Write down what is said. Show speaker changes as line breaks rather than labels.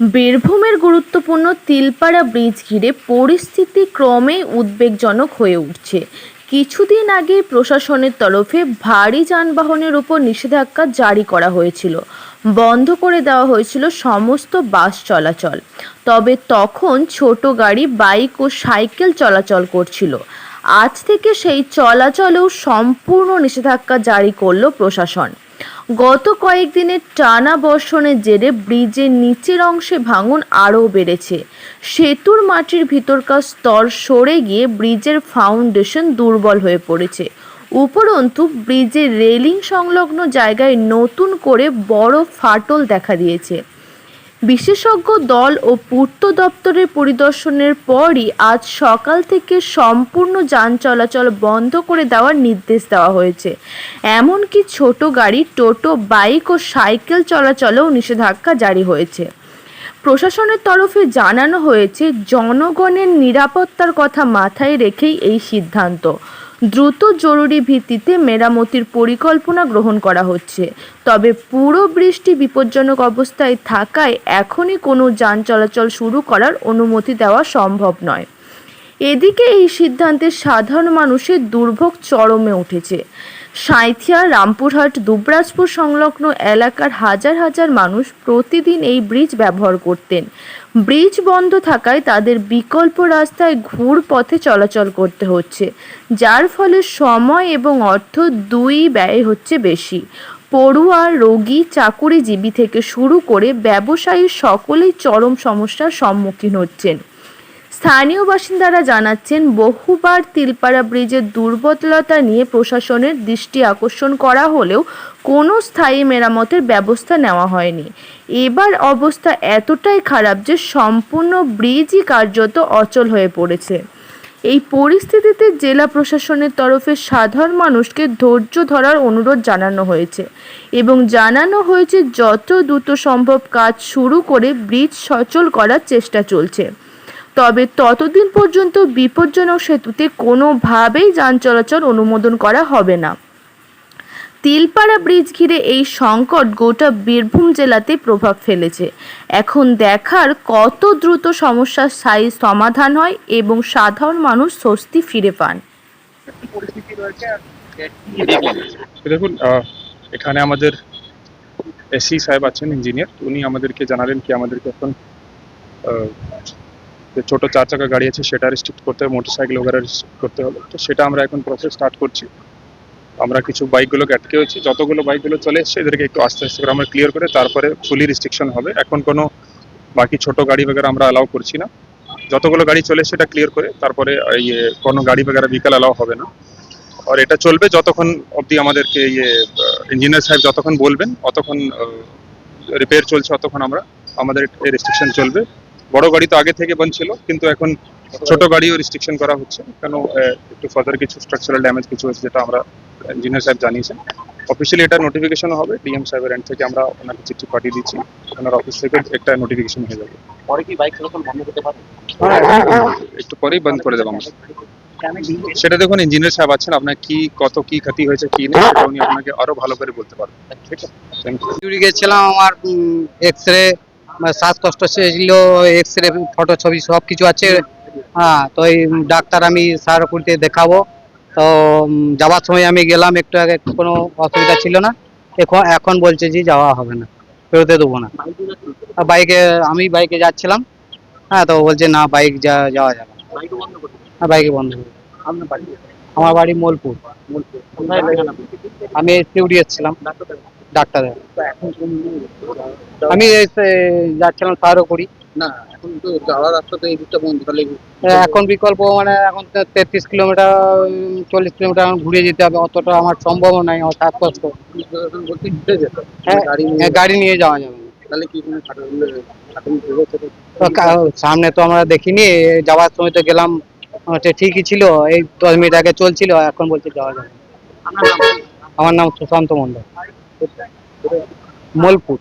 বীরভূমের গুরুত্বপূর্ণ তিলপাড়া ব্রিজ ঘিরে পরিস্থিতি ক্রমেই উদ্বেগজনক হয়ে উঠছে। কিছুদিন আগে প্রশাসনের তরফে ভারী যানবাহনের উপর নিষেধাজ্ঞা জারি করা হয়েছিল। বন্ধ করে দেওয়া হয়েছিল সমস্ত বাস চলাচল। তবে তখন ছোট গাড়ি, বাইক ও সাইকেল চলাচল করছিল। আজ থেকে সেই চলাচলেও সম্পূর্ণ নিষেধাজ্ঞা জারি করল প্রশাসন। গত কয়েকদিনের টানা বর্ষণের জেরে ব্রিজের নিচের অংশে ভাঙন আরও বেড়েছে। সেতুর মাটির ভিতরকার স্তর সরে গিয়ে ব্রিজের ফাউন্ডেশন দুর্বল হয়ে পড়েছে। উপরন্তু, ব্রিজের রেলিং সংলগ্ন জায়গায় নতুন করে বড় ফাটল দেখা দিয়েছে। বিশেষজ্ঞ দল ও পূর্ত দপ্তরের পরিদর্শনের পরই আজ সকাল থেকে সম্পূর্ণ যান চলাচল বন্ধ করে দেওয়ার নির্দেশ দেওয়া হয়েছে। এমনকি ছোট গাড়ি, টোটো, বাইক ও সাইকেল চলাচলেও নিষেধাজ্ঞা জারি হয়েছে। প্রশাসনের তরফে জানানো হয়েছে, জনগণের নিরাপত্তার কথা মাথায় রেখেই এই সিদ্ধান্ত। দ্রুত জরুরি ভিত্তিতে মেরামতির পরিকল্পনা গ্রহণ করা হচ্ছে। তবে পুরো বৃষ্টি বিপজ্জনক অবস্থায় থাকায় এখনই কোনো যান চলাচল শুরু করার অনুমতি দেওয়া সম্ভব নয়। এদিকে এই সিদ্ধান্তে সাধারণ মানুষের দুর্ভোগ চরমে উঠেছে। সাঁইথিয়া, রামপুরহাট, দুবরাজপুর সংলগ্ন এলাকার হাজার হাজার মানুষ প্রতিদিন এই ব্রিজ ব্যবহার করতেন। ব্রিজ বন্ধ থাকায় তাদের বিকল্প রাস্তায় ঘুর পথে চলাচল করতে হচ্ছে, যার ফলে সময় এবং অর্থ দুই ব্যয় হচ্ছে বেশি। পড়ুয়া, রোগী, চাকুরিজীবী থেকে শুরু করে ব্যবসায়ী সকলেই চরম সমস্যার সম্মুখীন হচ্ছেন। স্থানীয় বাসিন্দারা জানাচ্ছেন, বহুবার তিলপাড়া ব্রিজের দুর্বলতা নিয়ে প্রশাসনের দৃষ্টি আকর্ষণ করা হলেও কোনো স্থায়ী মেরামতের ব্যবস্থা নেওয়া হয়নি। এবার অবস্থা এতটাই খারাপ যে সম্পূর্ণ ব্রিজই কার্যত অচল হয়ে পড়েছে। এই পরিস্থিতিতে জেলা প্রশাসনের তরফে সাধারণ মানুষকে ধৈর্য ধরার অনুরোধ জানানো হয়েছে এবং জানানো হয়েছে, যত দ্রুত সম্ভব কাজ শুরু করে ব্রিজ সচল করার চেষ্টা চলছে। তবে ততদিন পর্যন্ত বিপজ্জনক সেতুতে কোনোভাবেই যান চলাচল অনুমোদন করা হবে না। তিলপাড়া ব্রিজ ঘিরে এই সংকট গোটা বীরভূম জেলাতে প্রভাব ফেলেছে। এখন দেখার কত দ্রুত সমস্যার স্থায়ী সমাধান হয় এবং সাধারণ মানুষ স্বস্তি ফিরে পান।
দেখুন এখানে আমাদের এসি সাহেব আছেন ইঞ্জিনিয়ার। উনি আমাদেরকে জানালেন কি আমাদেরকে এখন যে ছোট চার চাকা গাড়ি আছে সেটা রেস্ট্রিক্ট করতে হবে মোটর সাইকেল ওগুলো রেস্ট্রিক্ট করতে হবে। তো সেটা আমরা এখন প্রসেস স্টার্ট করছি। আমরা কিছু বাইকগুলোকে আটকে হয়েছি যতগুলো বাইকগুলো চলে এসছে, এদেরকে একটু আস্তে আস্তে করে আমরা ক্লিয়ার করে তারপরে ফুলি রেস্ট্রিকশন হবে। এখন কোনো বাকি ছোট গাড়ি বগেরা আমরা অ্যালাউ করছি না। যতগুলো গাড়ি চলে সেটা ক্লিয়ার করে তারপরে ইয়ে কোনো গাড়ি বগেরা বিকাল অ্যালাউ হবে না। আর এটা চলবে যতক্ষণ অবধি আমাদেরকে ইয়ে ইঞ্জিনিয়ার সাহেব যতক্ষণ বলবেন, অতক্ষণ রিপেয়ার চলছে, অতক্ষণ আমরা, আমাদের রেস্ট্রিকশন চলবে। বড় গাড়ি তো আগে থেকে বন্ধ ছিল কিন্তু এখন ছোট গাড়িও রেস্ট্রিকশন করা হচ্ছে। কেন একটু ফার্দার কিছু স্ট্রাকচারাল ড্যামেজ কিছু হয়েছে যেটা আমরা ইঞ্জিনিয়ার সাহেব জানিয়েছেন। অফিসিয়ালি এটা নোটিফিকেশন হবে ডিএম সাহেবের এন্ড থেকে আমরা ওনাকে চিঠি পাঠিয়ে দিচ্ছি। ওনার অফিস থেকে একটা নোটিফিকেশন হয়ে যাবে।
পরে কি বাইক চলাচল বন্ধ করতে পারবে?
একটু পরেই বন্ধ করে দেবো আমরা। সেটা দেখুন ইঞ্জিনিয়ার সাহেব আছেন আপনার কি কত কি ক্ষতি হয়েছে কি নেই সেটা উনি আপনাকে আরও ভালো করে বলতে পারবেন। ঠিক আছে? থ্যাংক ইউ
শিলিগুড়ি গেছিলাম আমার এক্স রে শ্বাসকষ্ট ছিল এক্স রে ফটো ছবি সব কিছু আছে। হ্যাঁ তো এই ডাক্তার আমি সারপুরিতে দেখাবো। তো যাওয়ার সময় আমি গেলাম, একটু আগে কোনো অসুবিধা ছিল না। এখন এখন বলছে যে যাওয়া হবে না, ফেরোতে দেবো না। বাইকে, আমি বাইকে যাচ্ছিলাম। হ্যাঁ তো বলছে না, বাইক যা, যাওয়া যাবে হ্যাঁ বাইকে বন্ধ। আমার বাড়ি মোলপুর। আমি শিউড়ি এসেছিলাম।
ডাক্তার দেখান।
ডাক্তার
তো এখন
আমি যাচ্ছিলাম সারকুড়ি
না এখন তো যাওয়ার রাস্তা তো এই দিকটা বন্ধ তাহলে
এখন বিকল্প মানে এখন তেত্রিশ কিলোমিটার চল্লিশ কিলোমিটার এখন ঘুরে যেতে হবে অতটা আমার সম্ভব নাই আমার শ্বাসকষ্ট হ্যাঁ,
গাড়ি নিয়ে
হ্যাঁ, গাড়ি নিয়ে যাওয়া যাবে।
তাহলে কি
সামনে তো আমরা দেখিনি যাওয়ার সময় তো গেলাম ঠিকই ছিল এই দশ মিনিট আগে চলছিল এখন বলছে যাওয়া যাবে? আমার নাম সুশান্ত মন্ডল মোলপুর